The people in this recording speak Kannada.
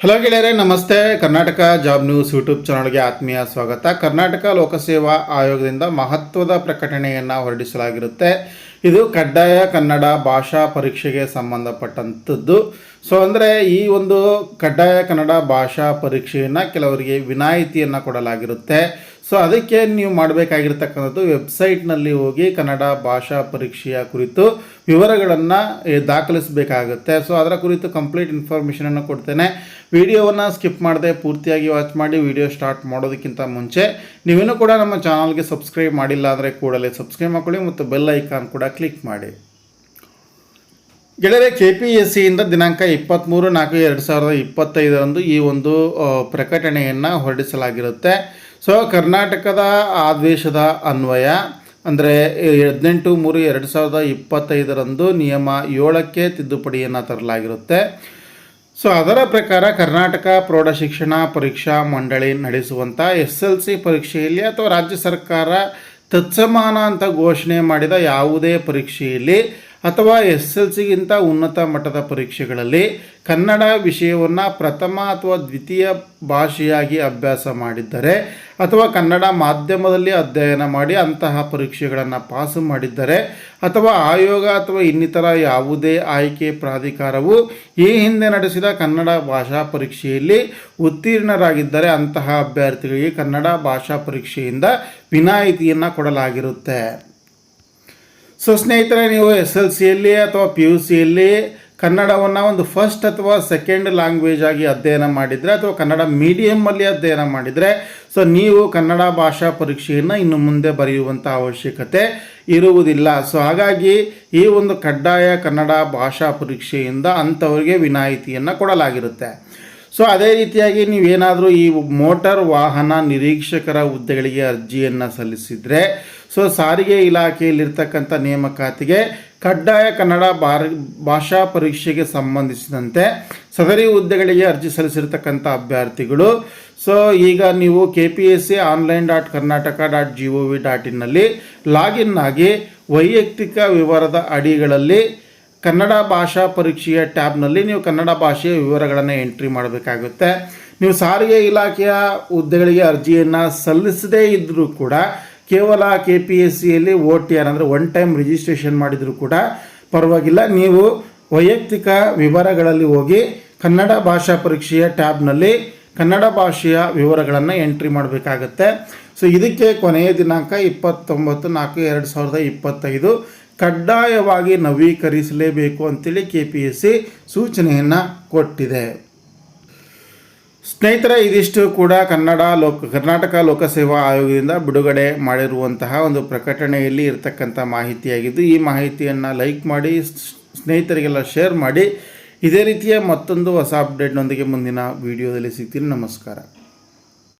ಹಲೋ ಗೆಳೆಯರೆ, ನಮಸ್ತೆ. ಕರ್ನಾಟಕ ಜಾಬ್ ನ್ಯೂಸ್ ಯೂಟ್ಯೂಬ್ ಚಾನಲ್ಗೆ ಆತ್ಮೀಯ ಸ್ವಾಗತ. ಕರ್ನಾಟಕ ಲೋಕಸೇವಾ ಆಯೋಗದಿಂದ ಮಹತ್ವದ ಪ್ರಕಟಣೆಯನ್ನು ಹೊರಡಿಸಲಾಗಿರುತ್ತೆ. ಇದು ಕಡ್ಡಾಯ ಕನ್ನಡ ಭಾಷಾ ಪರೀಕ್ಷೆಗೆ ಸಂಬಂಧಪಟ್ಟಂಥದ್ದು. ಸೊ ಅಂದರೆ ಈ ಒಂದು ಕಡ್ಡಾಯ ಕನ್ನಡ ಭಾಷಾ ಪರೀಕ್ಷೆಯನ್ನು ಕೆಲವರಿಗೆ ವಿನಾಯಿತಿಯನ್ನು ಕೊಡಲಾಗಿರುತ್ತೆ. ಸೊ ಅದಕ್ಕೆ ನೀವು ಮಾಡಬೇಕಾಗಿರ್ತಕ್ಕಂಥದ್ದು ವೆಬ್ಸೈಟ್ನಲ್ಲಿ ಹೋಗಿ ಕನ್ನಡ ಭಾಷಾ ಪರೀಕ್ಷೆಯ ಕುರಿತು ವಿವರಗಳನ್ನು ದಾಖಲಿಸಬೇಕಾಗುತ್ತೆ. ಸೊ ಅದರ ಕುರಿತು ಕಂಪ್ಲೀಟ್ ಇನ್ಫಾರ್ಮೇಷನನ್ನು ಕೊಡ್ತೇನೆ. ವಿಡಿಯೋವನ್ನು ಸ್ಕಿಪ್ ಮಾಡದೆ ಪೂರ್ತಿಯಾಗಿ ವಾಚ್ ಮಾಡಿ ವಿಡಿಯೋ ಸ್ಟಾರ್ಟ್ ಮಾಡೋದಕ್ಕಿಂತ ಮುಂಚೆ ನೀವೇನು ಕೂಡ ನಮ್ಮ ಚಾನಲ್ಗೆ ಸಬ್ಸ್ಕ್ರೈಬ್ ಮಾಡಿಲ್ಲ ಅಂದರೆ ಕೂಡಲೇ ಸಬ್ಸ್ಕ್ರೈಬ್ ಮಾಡ್ಕೊಳ್ಳಿ ಮತ್ತು ಬೆಲ್ ಐಕಾನ್ ಕೂಡ ಕ್ಲಿಕ್ ಮಾಡಿ. ಗೆಳೆಯರೆ ಕೆ ಪಿ ಎಸ್ ಸಿಯಿಂದ ದಿನಾಂಕ ಇಪ್ಪತ್ತ್ಮೂರು ನಾಲ್ಕು ಎರಡು ಸಾವಿರದ ಇಪ್ಪತ್ತೈದರಂದು ಈ ಒಂದು ಪ್ರಕಟಣೆಯನ್ನು ಹೊರಡಿಸಲಾಗಿರುತ್ತೆ. ಸೊ ಕರ್ನಾಟಕದ ಆದೇಶದ ಅನ್ವಯ ಅಂದರೆ ಹದಿನೆಂಟು ಮೂರು ಎರಡು ಸಾವಿರದ ಇಪ್ಪತ್ತೈದರಂದು ನಿಯಮ ಏಳಕ್ಕೆ ತಿದ್ದುಪಡಿಯನ್ನು ತರಲಾಗಿರುತ್ತೆ. ಸೊ ಅದರ ಪ್ರಕಾರ ಕರ್ನಾಟಕ ಪ್ರೌಢಶಿಕ್ಷಣ ಪರೀಕ್ಷಾ ಮಂಡಳಿ ನಡೆಸುವಂಥ ಎಸ್ ಎಲ್ ಸಿ ಪರೀಕ್ಷೆಯಲ್ಲಿ ಅಥವಾ ರಾಜ್ಯ ಸರ್ಕಾರ ತತ್ಸಮಾನ ಅಂತ ಘೋಷಣೆ ಮಾಡಿದ ಯಾವುದೇ ಪರೀಕ್ಷೆಯಲ್ಲಿ ಅಥವಾ ಎಸ್ ಎಲ್ ಸಿಗಿಂತ ಉನ್ನತ ಮಟ್ಟದ ಪರೀಕ್ಷೆಗಳಲ್ಲಿ ಕನ್ನಡ ವಿಷಯವನ್ನು ಪ್ರಥಮ ಅಥವಾ ದ್ವಿತೀಯ ಭಾಷೆಯಾಗಿ ಅಭ್ಯಾಸ ಮಾಡಿದ್ದರೆ ಅಥವಾ ಕನ್ನಡ ಮಾಧ್ಯಮದಲ್ಲಿ ಅಧ್ಯಯನ ಮಾಡಿ ಅಂತಹ ಪರೀಕ್ಷೆಗಳನ್ನು ಪಾಸು ಮಾಡಿದ್ದರೆ ಅಥವಾ ಆಯೋಗ ಅಥವಾ ಇನ್ನಿತರ ಯಾವುದೇ ಆಯ್ಕೆ ಪ್ರಾಧಿಕಾರವು ಈ ಹಿಂದೆ ನಡೆಸಿದ ಕನ್ನಡ ಭಾಷಾ ಪರೀಕ್ಷೆಯಲ್ಲಿ ಉತ್ತೀರ್ಣರಾಗಿದ್ದರೆ ಅಂತಹ ಅಭ್ಯರ್ಥಿಗಳಿಗೆ ಕನ್ನಡ ಭಾಷಾ ಪರೀಕ್ಷೆಯಿಂದ ವಿನಾಯಿತಿಯನ್ನು ಕೊಡಲಾಗಿರುತ್ತೆ. ಸೊ ಸ್ನೇಹಿತರೆ, ನೀವು ಎಸ್ ಎಲ್ ಸಿಯಲ್ಲಿ ಅಥವಾ ಪಿ ಯು ಸಿಯಲ್ಲಿ ಕನ್ನಡವನ್ನು ಒಂದು ಫಸ್ಟ್ ಅಥವಾ ಸೆಕೆಂಡ್ ಲ್ಯಾಂಗ್ವೇಜ್ ಆಗಿ ಅಧ್ಯಯನ ಮಾಡಿದರೆ ಅಥವಾ ಕನ್ನಡ ಮೀಡಿಯಮ್ಮಲ್ಲಿ ಅಧ್ಯಯನ ಮಾಡಿದರೆ, ಸೊ ನೀವು ಕನ್ನಡ ಭಾಷಾ ಪರೀಕ್ಷೆಯನ್ನು ಇನ್ನು ಮುಂದೆ ಬರೆಯುವಂಥ ಅವಶ್ಯಕತೆ ಇರುವುದಿಲ್ಲ. ಸೊ ಹಾಗಾಗಿ ಈ ಒಂದು ಕಡ್ಡಾಯ ಕನ್ನಡ ಭಾಷಾ ಪರೀಕ್ಷೆಯಿಂದ ಅಂಥವರಿಗೆ ವಿನಾಯಿತಿಯನ್ನು ಕೊಡಲಾಗಿರುತ್ತೆ. ಸೊ ಅದೇ ರೀತಿಯಾಗಿ ನೀವೇನಾದರೂ ಈ ಮೋಟಾರ್ ವಾಹನ ನಿರೀಕ್ಷಕರ ಹುದ್ದೆಗಳಿಗೆ ಅರ್ಜಿಯನ್ನು ಸಲ್ಲಿಸಿದರೆ ಸೊ ಸಾರಿಗೆ ಇಲಾಖೆಯಲ್ಲಿರ್ತಕ್ಕಂಥ ನೇಮಕಾತಿಗೆ ಕಡ್ಡಾಯ ಕನ್ನಡ ಭಾಷಾ ಪರೀಕ್ಷೆಗೆ ಸಂಬಂಧಿಸಿದಂತೆ ಸದರಿ ಹುದ್ದೆಗಳಿಗೆ ಅರ್ಜಿ ಸಲ್ಲಿಸಿರ್ತಕ್ಕಂಥ ಅಭ್ಯರ್ಥಿಗಳು. ಸೊ ಈಗ ನೀವು K P S C online dot Karnataka dot G O V dot ಇನ್ನಲ್ಲಿ login ಆಗಿ ವೈಯಕ್ತಿಕ ವಿವರದ ಅಡಿಗಳಲ್ಲಿ ಕನ್ನಡ ಭಾಷಾ ಪರೀಕ್ಷೆಯ ಟ್ಯಾಬ್ನಲ್ಲಿ ನೀವು ಕನ್ನಡ ಭಾಷೆಯ ವಿವರಗಳನ್ನು ಎಂಟ್ರಿ ಮಾಡಬೇಕಾಗುತ್ತೆ. ನೀವು ಸಾರಿಗೆ ಇಲಾಖೆಯ ಹುದ್ದೆಗಳಿಗೆ ಅರ್ಜಿಯನ್ನು ಸಲ್ಲಿಸದೇ ಇದ್ದರೂ ಕೂಡ, ಕೇವಲ ಕೆ ಪಿ ಎಸ್ ಸಿಯಲ್ಲಿ ಓ ಟಿ ಆರ್ ಅಂದರೆ ಒನ್ ಟೈಮ್ ರಿಜಿಸ್ಟ್ರೇಷನ್ ಮಾಡಿದರೂ ಕೂಡ ಪರವಾಗಿಲ್ಲ. ನೀವು ವೈಯಕ್ತಿಕ ವಿವರಗಳಲ್ಲಿ ಹೋಗಿ ಕನ್ನಡ ಭಾಷಾ ಪರೀಕ್ಷೆಯ ಟ್ಯಾಬ್ನಲ್ಲಿ ಕನ್ನಡ ಭಾಷೆಯ ವಿವರಗಳನ್ನು ಎಂಟ್ರಿ ಮಾಡಬೇಕಾಗತ್ತೆ. ಸೊ ಇದಕ್ಕೆ ಕೊನೆಯ ದಿನಾಂಕ ಇಪ್ಪತ್ತೊಂಬತ್ತು ನಾಲ್ಕು ಎರಡು ಸಾವಿರದ ಇಪ್ಪತ್ತೈದು. ಕಡ್ಡಾಯವಾಗಿ ನವೀಕರಿಸಲೇಬೇಕು ಅಂತೇಳಿ ಕೆ ಪಿ ಎಸ್ ಸಿ ಸೂಚನೆಯನ್ನು ಕೊಟ್ಟಿದೆ. ಸ್ನೇಹಿತರ, ಇದಿಷ್ಟು ಕೂಡ ಕನ್ನಡ ಲೋಕ, ಕರ್ನಾಟಕ ಲೋಕಸೇವಾ ಆಯೋಗದಿಂದ ಬಿಡುಗಡೆ ಮಾಡಿರುವಂತಹ ಒಂದು ಪ್ರಕಟಣೆಯಲ್ಲಿ ಇರತಕ್ಕಂಥ ಮಾಹಿತಿಯಾಗಿದ್ದು, ಈ ಮಾಹಿತಿಯನ್ನು ಲೈಕ್ ಮಾಡಿ, ಸ್ನೇಹಿತರಿಗೆಲ್ಲ ಶೇರ್ ಮಾಡಿ. ಇದೇ ರೀತಿಯ ಮತ್ತೊಂದು ಹೊಸ ಅಪ್ಡೇಟ್ನೊಂದಿಗೆ ಮುಂದಿನ ವಿಡಿಯೋದಲ್ಲಿ ಸಿಗ್ತೀನಿ. ನಮಸ್ಕಾರ.